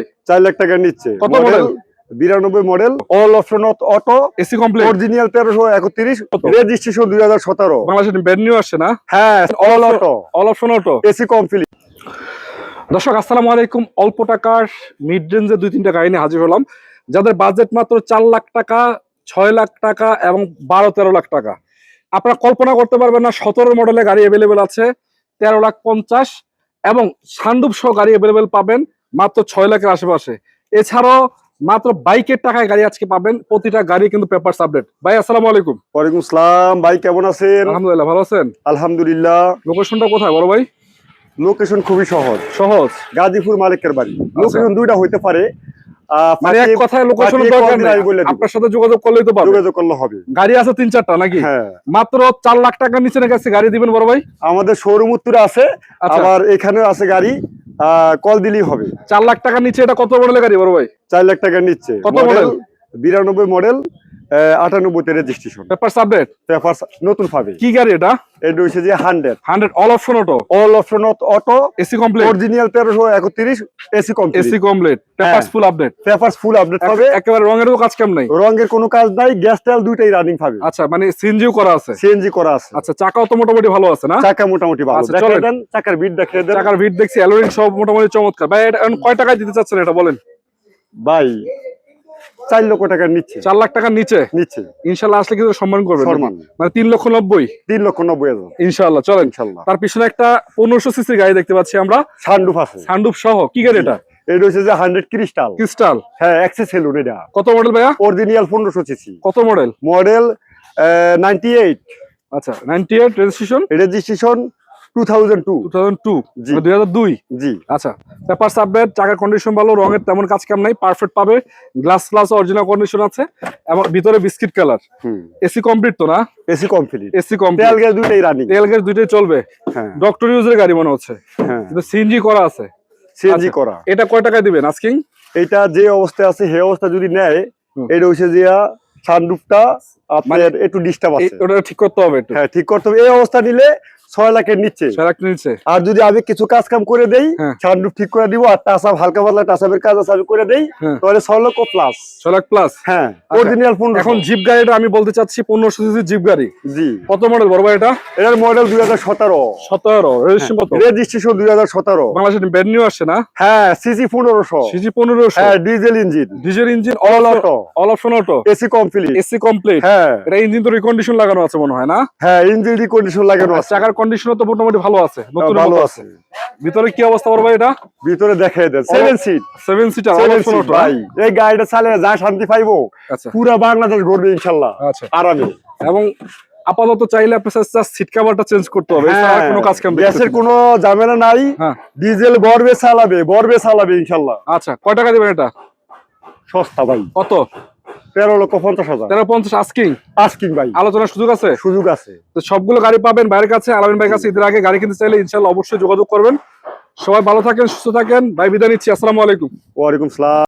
ভাই চার লাখ টাকা নিচ্ছে। কত? বিরানব্বই model all option auto AC complete original তেরোশো একত্রিশ রেজিস্ট্রেশন দুই হাজার সতেরো। বাংলাদেশের ব্র্যান্ড নিউ আসছে না? হ্যাঁ all auto all option auto AC complete দর্শক আসসালামু আলাইকুম। অল্প টাকার মিড রেঞ্জে দুই তিনটা গাড়ি নিয়ে হাজির হলাম। যাদের বাজেট মাত্র চার লাখ টাকা ছয় লাখ টাকা এবং বারো তেরো লাখ টাকা। আপনারা কল্পনা করতে পারবেন না সতেরো মডেলের গাড়ি অ্যাভেলেবেল আছে তেরো লাখ পঞ্চাশ এবং সান্ডুপ সহ গাড়ি অ্যাভেলেবেল পাবেন। মাত্র ছয় লাখের আশেপাশে। এছাড়াও মাত্র বাইকের টাকায় গাড়ি আজকে পাবেন। প্রতিটা গাড়ি কিন্তু পেপার আপডেট ভাই আসসালামু আলাইকুম। ওয়ালাইকুম আসসালাম। ভাই কেমন আছেন? আলহামদুলিল্লাহ ভালো আছেন? আলহামদুলিল্লাহ। লোকেশনটা কোথায় বড় ভাই? লোকেশন খুবই সহজ। সহজ? গাজীপুর মালিকের বাড়ি। লোকেশন দুইটা হইতে পারে। আহ, মানে এক কথায় দরকার নেই। বলে। আপনার সাথে যোগাযোগ করলেই তো যোগাযোগ করলে হবে। গাড়ি আছে তিন চারটা নাকি? হ্যাঁ। মাত্র চার লাখ টাকার নিচে নাকি গাড়ি দিবেন বড় ভাই? আমাদের শোরুম উত্তরে আছে। আচ্ছা। আবার এখানেও আছে গাড়ি। কল দিলেই হবে। চার লাখ টাকার নিচে এটা কত মডেলের গাড়ি বড় ভাই? চার লাখ টাকার নিচ্ছে। কত model? বিরানব্বই মডেল আটানব্বইতে রেজিস্ট্রেশন পেপার সাবডেট পেপার নতুন পাবে। কি গাড়ি এটা? এটা হচ্ছে যে hundred hundred all option auto all option auto AC complete original তেরোশো একত্রিশ AC complete AC complete paper full update paper full update পাবে। একেবারে রঙেরও কাজ কেমন নাই? রঙের কোনো কাজ নাই গ্যাস তেল দুইটাই রানিং পাবে। আচ্ছা মানে সিএনজিও করা আছে? সিএনজি করা আছে। আচ্ছা চাকাও তো মোটামুটি ভালো আছে না? চাকা মোটামুটি ভালো। আচ্ছা, দেখিয়ে দেন চাকার বিট দেখিয়ে দেন। চাকার ভিট দেখছি অ্যালোরিং সব মোটামুটি চমৎকার। ভাই এটা কয় টাকায় দিতে চাচ্ছেন এটা বলেন? ভাই চার লক্ষ টাকা নিচ্ছে। চার লাখ টাকার নিচে? নিচ্ছে। ইনশাল্লাহ আসলে কিন্তু সম্মান সম্মান। মানে তিন লক্ষ নব্বই? তিন লক্ষ নব্বই হাজার। ইনশাল্লাহ চলেন। ইনশাল্লাহ। তার পিছনে একটা পনেরোশো সিসির গাড়ি দেখতে পাচ্ছি আমরা। সানরুফ আছে। সানডুপ সহ কি গাড়ি এটা? এটা হচ্ছে যে হান্ড্রেড ক্রিস্টাল। ক্রিস্টাল? হ্যাঁ অ্যাক্সেস সেলুন এটা। কত মডেল ভাইয়া? অরিজিনাল পনেরোশো সিসি। কত মডেল মডেল নাইনটি এইট আচ্ছা নাইনটি এইট রেজিস্ট্রেশন রেজিস্ট্রেশন জি। আচ্ছা পেপার চাকার কন্ডিশন ভালো রঙের তেমন কাজ কাম নাই পারফেক্ট পাবে। গ্লাস গ্লাস অরিজিনাল কন্ডিশন আছে এবং ভিতরে বিস্কিট কালার এসি কমপ্লিট তো না? এসি কমপ্লিট এসি তেল কমপ্লিট গ্যাস দুইটাই রানিং তেল গ্যাস দুইটাই চলবে। হ্যাঁ। ডক্টর ইউজের গাড়ি মনে হচ্ছে। হ্যাঁ। কিন্তু সিএনজি করা আছে। সিএনজি আচ্ছা। করা। এটা কয় টাকায় দিবেন আস্কিং এটা যে অবস্থায় আছে সেই অবস্থা যদি নেয় এটা হচ্ছে যে সানরুফটা আপনার একটু ডিস্টার্ব আছে। ওটা ঠিক করতে হবে একটু। হ্যাঁ ঠিক করতে হবে। এই অবস্থা নিলে ছয় লাখের নিচ্ছে ছয় লাখ নিচ্ছে আর যদি আমি কিছু কাজ কাম করে দেই হ্যাঁ। সানরুফ ঠিক করে দিব আর টাসাপ হালকা পাতলা টাসাপের কাজ আছে আমি করে দেই হ্যাঁ। তাহলে ছয় লক্ষ প্লাস ছয় লাখ প্লাস হ্যাঁ আচ্ছা। অরিজিনাল ফোন এখন জিপ গাড়িটা আমি বলতে চাচ্ছি পনেরোশো সিসি জিপ গাড়ি। জি। কত মডেল বড় ভাই এটা? এটার মডেল দুই হাজার সতেরো। সতেরো রেজিস্ট্রেশন দুই হাজার সতেরো। বাংলাদেশের ব্র্যান্ড নিউ আসছে না? হ্যাঁ সিজি পনেরোশো। সিজি পনেরোশো। হ্যাঁ diesel engine diesel engine all all auto all option auto AC complete AC complete হ্যাঁ এটা ইঞ্জিন তো রিকন্ডিশন লাগানো আছে মনে হয় না? হ্যাঁ ইঞ্জিন রিকন্ডিশন লাগানো আছে। চাকার কন্ডিশনও তো মোটামুটি ভালো আছে নতুন ভালো আছে। ভিতরে কি অবস্থা বড় ভাই এটা? ভিতরে দেখাই দেন seven seat seven seater all seven seat auto ভাই। এই গাড়িটা চালিয়ে যা শান্তি পাইবো। আচ্ছা। পুরা বাংলাদেশ ঘুরবে ইনশাল্লাহ আচ্ছা। আরামে। এবং আপাতত চাইলে আপনার সিট কভারটা চেঞ্জ করতে হবে আর কোনো কাজ কাম গ্যাসের। কোনো ঝামেলা নাই। হ্যাঁ। ডিজেল গর্বে চালাবে গর্বে চালাবে ইনশাল্লাহ। আচ্ছা কয় টাকা দিবেন এটা? সস্তা ভাই। কত? তেরো লক্ষ পঞ্চাশ হাজার। তেরো পঞ্চাশ আস্কিং আস্কিং ভাই। আলোচনার সুযোগ আছে? সুযোগ আছে। তো সবগুলো গাড়ি পাবেন বাইরের কাছে আলামিন ভাইয়ের কাছে। ঈদের আগে গাড়ি কিনতে চাইলে ইনশাল্লাহ অবশ্যই যোগাযোগ করবেন। সবাই ভালো থাকেন সুস্থ থাকেন। ভাই বিদায় নিচ্ছি। আসসালামু আলাইকুম। ওয়ালাইকুম সালাম।